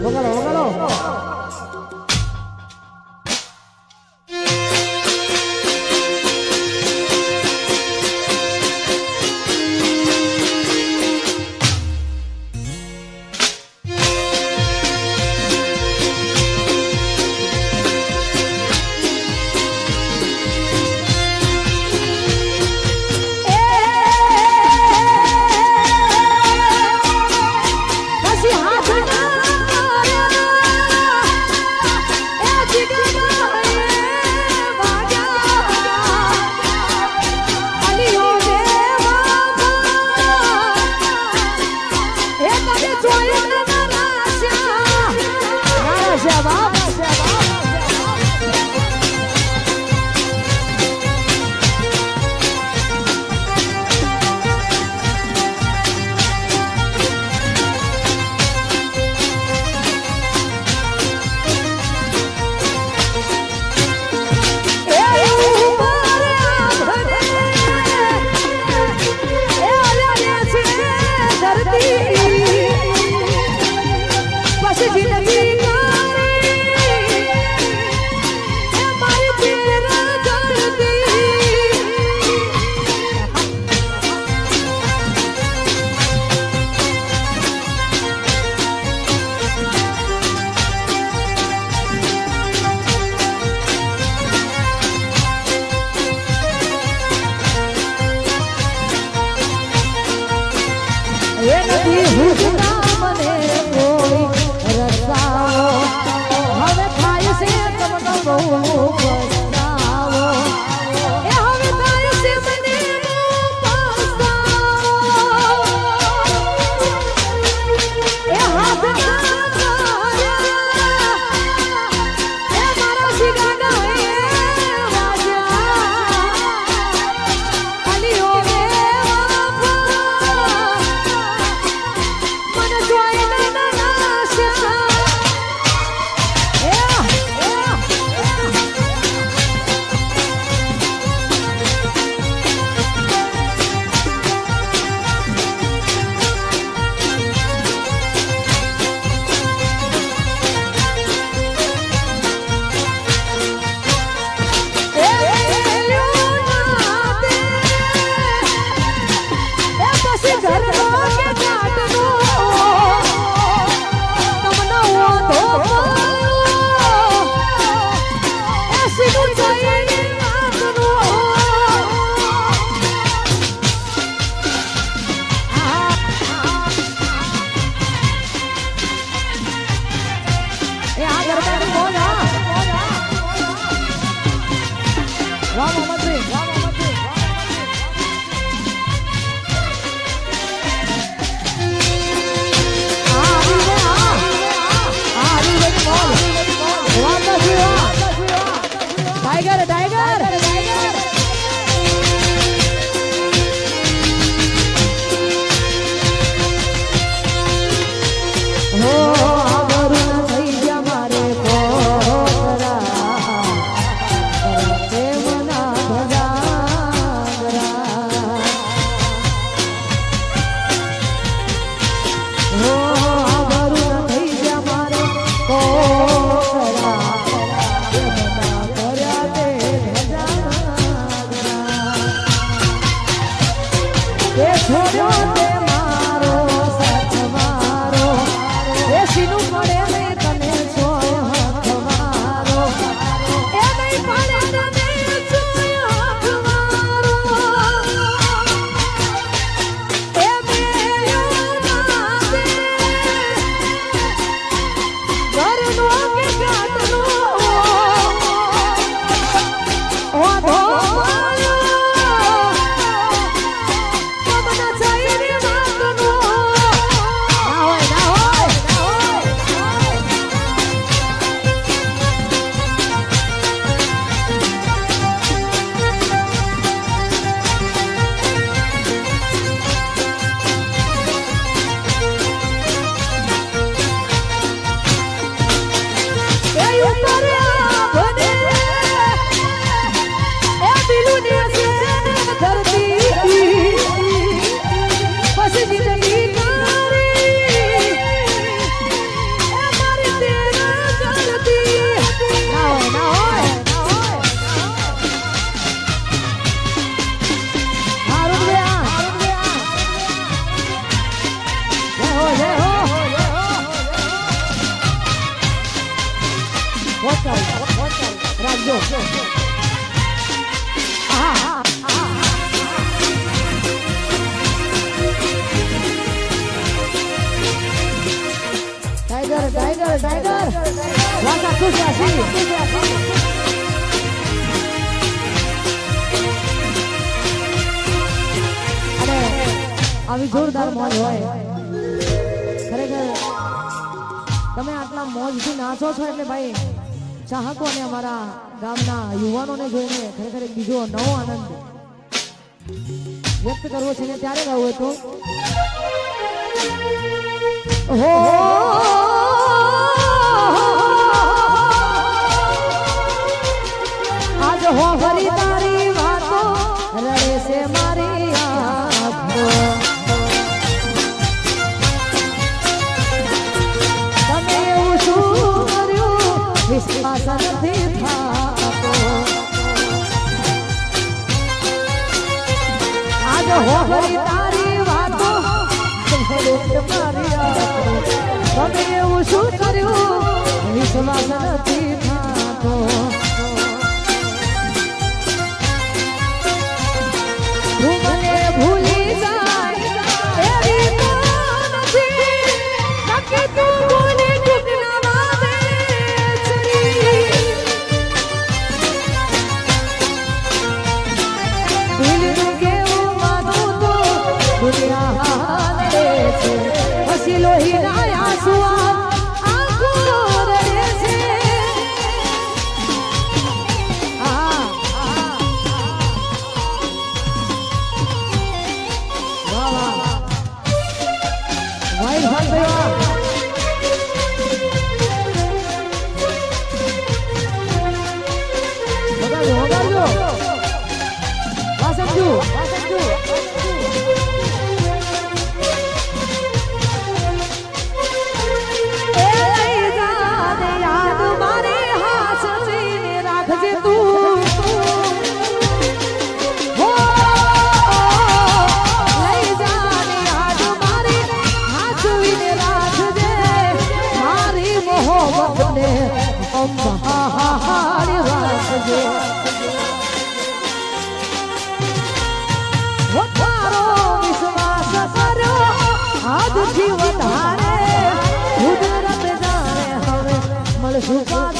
વગાડો વગાડો પછી હાથ ના Tiger! આવી જોરદાર મોજ હોય ખરેખર, તમે આટલા મોજથી નાચો છો એટલે ભાઈ, ચાહકો અને અમારા ગામના યુવાનોને જોઈને ખરેખર એક બીજો નવો આનંદ વ્યક્ત કરવો છે ને ત્યારે ગાવું હતું હો 花用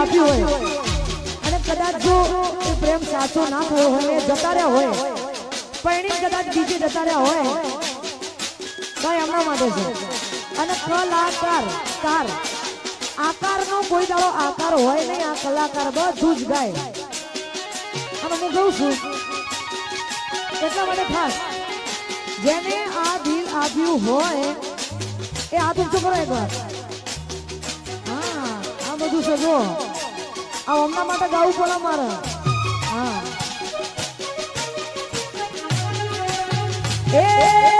આપ્યું હોય જો એ પ્રેમ સાચો ના થયો હોય ને જતા રહ્યા હોય પરણી કદાચ બીજે જતા રહ્યા હોય, તો એમના માટે છે. અને કલાકાર કાર આકારનો કોઈ દાડો આકાર હોય નહીં, આ કલાકાર બધું જ ગાય. અને હું કહું છું. એટલા માટે ખાસ, જેને આ દિલ આપ્યું હોય, એ હાથ ઊંચો કરો એકવાર હા, આ બધું છે આ હમણાં માટે ગાવું પડે મારે. હા. એ!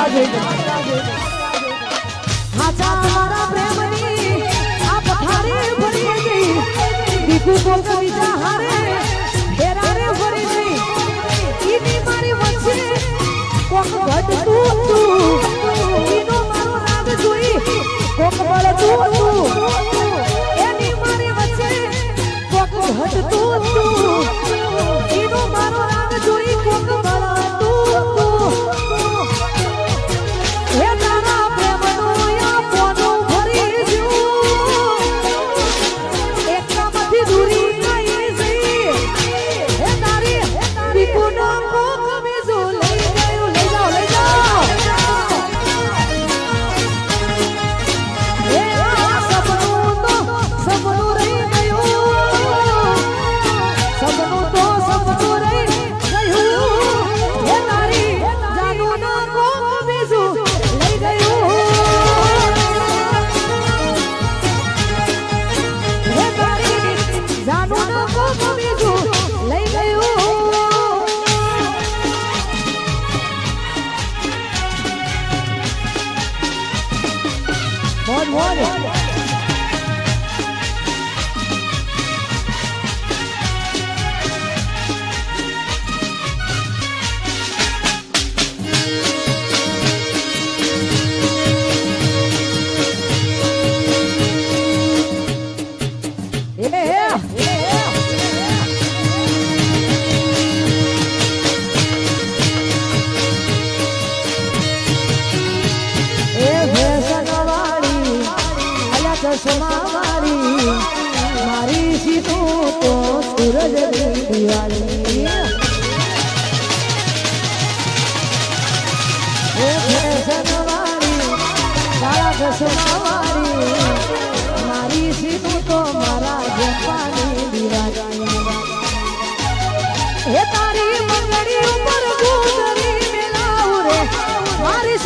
આવશે એના જ રાહ જોઈ લઉં. હાથા મારા પ્રેમની આ પથારી ભરી ગઈ દીકુ કોક દિનારે ફેરારે ભરી ગઈ ઈની મારી વચ્ચે કોક ઘટતું તું ઈનો મારો રાગ જોઈ કોક બળતું તું જાનુનો કોક બીજું લઈ ચશ્મા વાળી મારી સીધું તો સૂરજ દિવાળી. મારી સીધું તો મારા જપાની દિવાળી. તારી મંગળી ઉપર ગુંદરી મેલાવું રે, મારી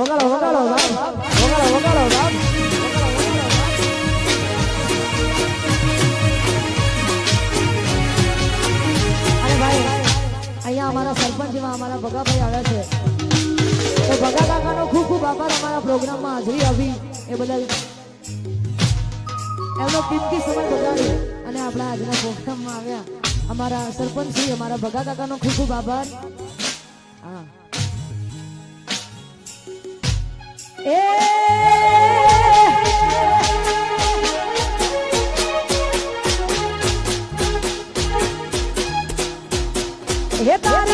વગાડો વગાડો વગાડો વગાડો ભાઈ અહીંયા અમારા સરપંચ એવા અમારા ભગાભાઈ આવ્યા છે તો ભગા કાકાનો ખૂબ ખૂબ આભાર અમારા પ્રોગ્રામમાં હાજરી આવી એ બદલ એમનો કિંમતી સમય બગાડી અને આપણા આજના પ્રોગ્રામમાં આવ્યા અમારા સરપંચ શ્રી અમારા ભગા કાકાનો ખૂબ ખૂબ આભાર હે તારી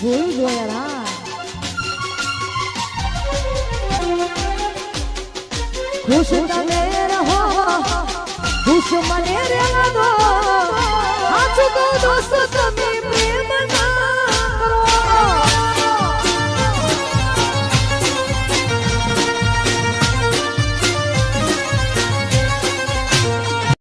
જોયું જો યાર હા ખુશ તમે રહો ખુશ મને રહેવા દોસ્ત